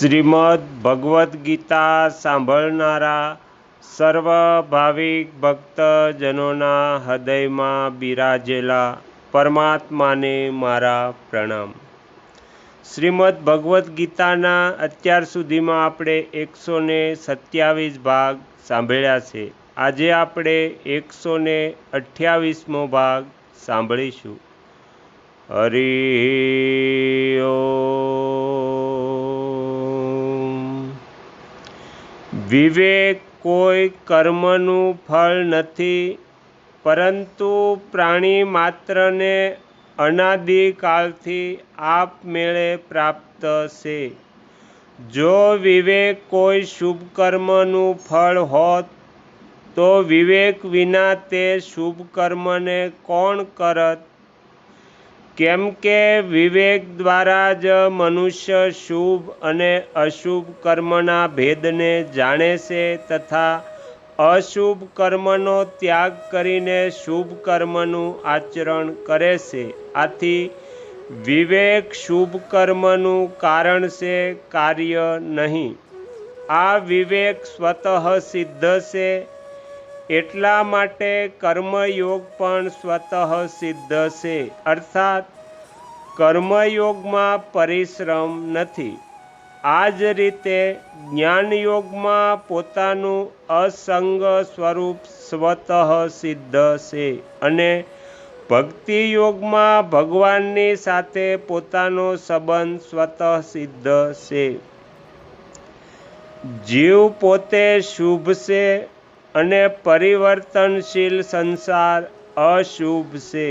શ્રીમદ્ ભગવદ્ ગીતા સાંભળનારા સર્વ ભાવિક ભક્તજનોના હૃદયમાં બિરાજેલા પરમાત્માને મારા પ્રણામ. શ્રીમદ્ ભગવદ્ ગીતાના અત્યાર સુધીમાં આપણે એકસો ને સત્યાવીસ ભાગ સાંભળ્યા છે. આજે આપણે એકસો ને અઠ્યાવીસમો ભાગ સાંભળીશું. હરિ વિવેક કોઈ કર્મનું ફળ નથી, પરંતુ પ્રાણી માત્રને અનાદિકાળથી આપમેળે પ્રાપ્ત છે. જો વિવેક કોઈ શુભ કર્મનું ફળ હોત, તો વિવેક વિના તે શુભ કર્મને કોણ કરત? કેમ કે વિવેક દ્વારા જ મનુષ્ય શુભ અને અશુભ કર્મના ભેદને જાણે છે તથા અશુભ કર્મનો ત્યાગ કરીને શુભ કર્મનું આચરણ કરે છે. આથી વિવેક શુભ કર્મનું કારણ છે કાર્ય નહીં. આ વિવેક સ્વતઃ સિદ્ધ છે એટલા માટે કર્મયોગ પણ સ્વતઃ સિદ્ધ છે. અર્થાત, કર્મયોગમાં પરિશ્રમ નથી. આ જ રીતે જ્ઞાનયોગમાં પોતાનું અસંગ સ્વરૂપ સ્વતઃ સિદ્ધ છે અને ભક્તિ યોગમાં ભગવાનની સાથે પોતાનો સંબંધ સ્વતઃ સિદ્ધ છે. જીવ પોતે શુભ છે અને પરિવર્તનશીલ સંસાર અશુભ છે.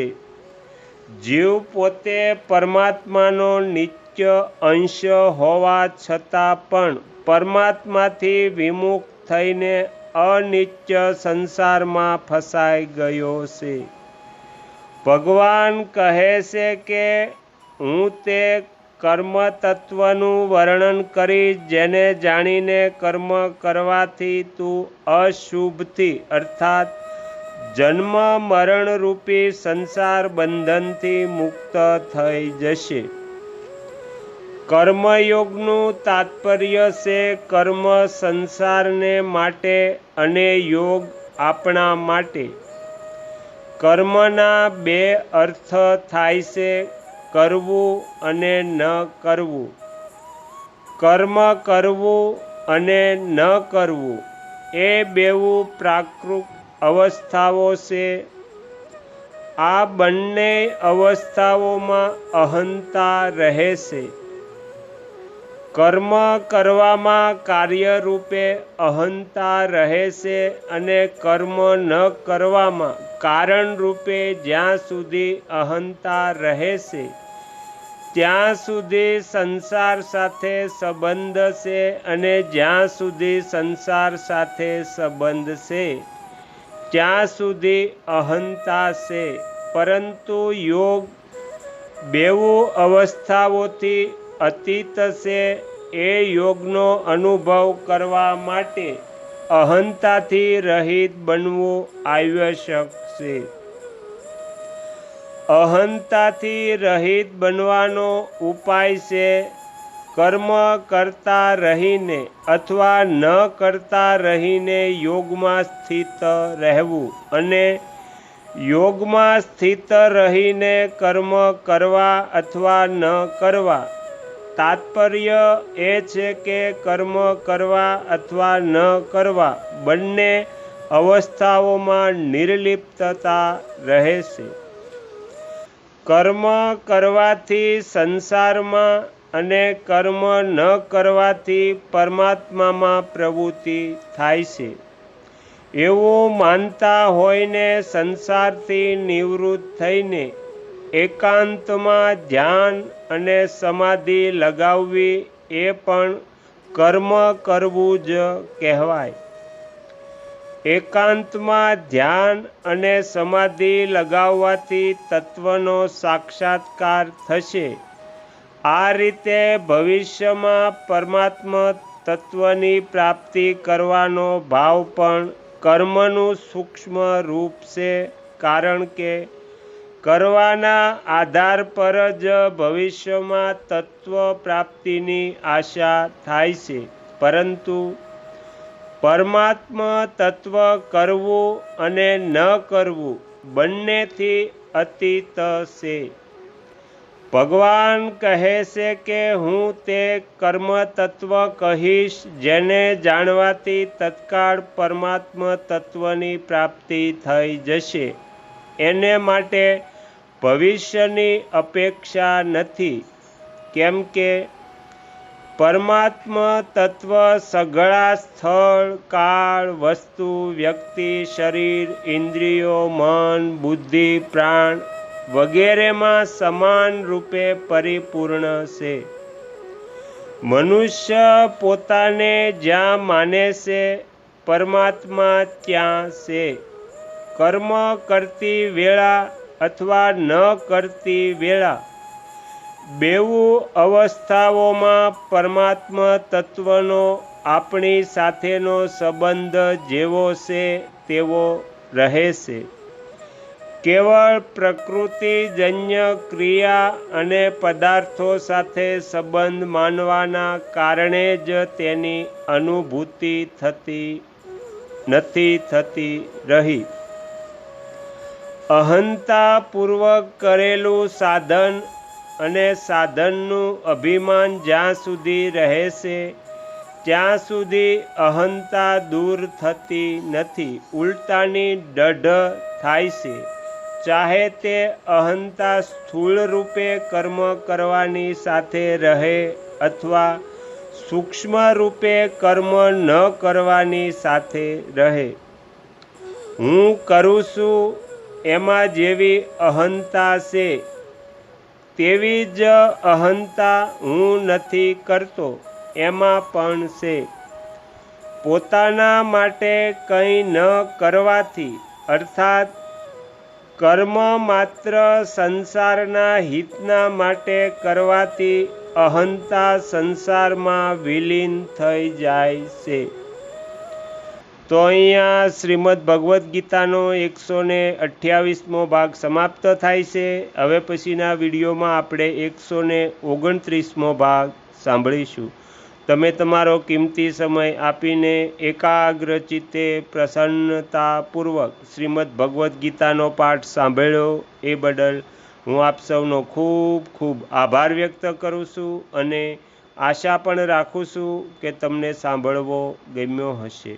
જીવ પોતે પરમાત્માનો નિત્ય અંશ હોવા છતાં પણ પરમાત્માથી વિમુખ થઈને અનિત્ય સંસારમાં ફસાઈ ગયો છે. ભગવાન કહે છે કે હું તે કર્મ તત્વનું વર્ણન કરી જેને જાણીને કર્મ કરવાથી તું અશુભથી, અર્થાત જન્મ મરણ રૂપી સંસાર બંધનથી મુક્ત થઈ જશે. કર્મયોગનું તાત્પર્ય છે કર્મ સંસારને માટે અને યોગ આપણા માટે. કર્મના બે અર્થ થાય છે કરવું અને ન કરવું. કર્મ કરવું અને ન કરવું, એ બેવું પ્રાકૃત અવસ્થાઓ છે. આ બંને અવસ્થાઓમાં અહંતા રહે છે. કર્મ કરવામાં કાર્યરૂપે અહંતા રહે છે અને કર્મ ન કરવામાં કારણરૂપે જ્યાં સુધી અહંતા રહે છે, ત્યાં સુધી સંસાર સાથે સંબંધ છે અને જ્યાં સુધી સંસાર સાથે સંબંધ છે, ત્યાં સુધી અહંતા છે. પરંતુ યોગ બેવું અવસ્થાઓથી અતીત છે, એ યોગનો અનુભવ કરવા માટે અહંતાથી રહિત બનવું આવશ્યક છે. અહંતાથી રહિત બનવાનો ઉપાય છે કર્મ કરતા રહીને અથવા ન કરતા રહીને યોગમાં સ્થિત રહેવું અને યોગમાં સ્થિત રહીને કર્મ કરવા અથવા ન કરવા. તાત્પર્ય એ છે કે કર્મ કરવા અથવા ન કરવા બંને અવસ્થાઓમાં નિર્લિપ્તતા રહે છે. કર્મ કરવાથી સંસારમાં અને કર્મ ન કરવાથી પરમાત્મામાં પ્રવૃત્તિ થાય છે. એવું માનતા હોઈને સંસારથી નિવૃત્ત થઈને એકાંતમાં ધ્યાન અને સમાધિ લગાવવી એ પણ કર્મ કરવું જ કહેવાય. એકાંતમાં ધ્યાન અને સમાધિ લગાવવાથી તત્વનો સાક્ષાત્કાર થશે. આ રીતે ભવિષ્યમાં પરમાત્મા તત્વની પ્રાપ્તિ કરવાનો ભાવ પણ કર્મનું સૂક્ષ્મ રૂપ છે, કારણ કે કરવાના આધાર પર જ ભવિષ્યમાં તત્વ પ્રાપ્તિની આશા થાય છે. પરંતુ પરમાત્મ તત્વ કરવું અને ન કરવું બંનેથી અતીત છે. ભગવાન કહે છે કે હું તે કર્મ તત્વ કહીશ, જેને જાણવાથી તત્કાળ પરમાત્મ તત્વની પ્રાપ્તિ થઈ જશે. એને માટે ભવિષ્યની અપેક્ષા નથી, કેમ કે પરમાત્મ તત્વ સઘળા સ્થળ, કાળ, વસ્તુ, વ્યક્તિ, શરીર, ઇન્દ્રિયો, મન, બુદ્ધિ, પ્રાણ વગેરેમાં સમાન રૂપે પરિપૂર્ણ છે. મનુષ્ય પોતાને જ્યાં માને છે, પરમાત્મા ત્યાં છે. કર્મ કરતી વેળા અથવા ન કરતી વેળા બેવું અવસ્થાઓમાં પરમાત્મા તત્વનો આપણી સાથેનો સંબંધ જેવો છે તેવો રહે છે કેવળ પ્રકૃતિજન્ય ક્રિયા અને પદાર્થો સાથે સંબંધ માનવાના કારણે જ તેની અનુભૂતિ થતી નથી થતી રહી. અહંતાપૂર્વક કરેલું સાધન અને સાધનનું અભિમાન જ્યાં સુધી રહેશે, ત્યાં સુધી અહંતા દૂર થતી નથી. ઉલટાની દઢ થાય છે. ચાહે તે અહંતા સ્થૂળ રૂપે કર્મ કરવાની સાથે રહે અથવા સૂક્ષ્મ રૂપે કર્મ ન કરવાની સાથે રહે. હું કરું છું એમાં જેવી અહંતા છે. તેવી જ અહંતા હું નથી કરતો, એમાં પણ છે. પોતાના માટે કંઈ ન કરવાથી, અર્થાત કર્મ માત્ર સંસારના હિતના માટે કરવાથી અહંતા સંસારમાં વિલીન થઈ જાય છે. તો અહીંયા શ્રીમદ ભગવદ્ ગીતાનો એકસો ને અઠ્યાવીસમો ભાગ સમાપ્ત થાય છે. હવે પછીના વિડીયોમાં આપણે એકસો ને ઓગણત્રીસમો ભાગ સાંભળીશું. તમે તમારો કિંમતી સમય આપીને એકાગ્ર ચિત્તે પ્રસન્નતાપૂર્વક શ્રીમદ ભગવદ્ ગીતાનો પાઠ સાંભળ્યો એ બદલ હું આપ સૌનો ખૂબ ખૂબ આભાર વ્યક્ત કરું છું અને આશા પણ રાખું છું કે તમને સાંભળવો ગમ્યો હશે.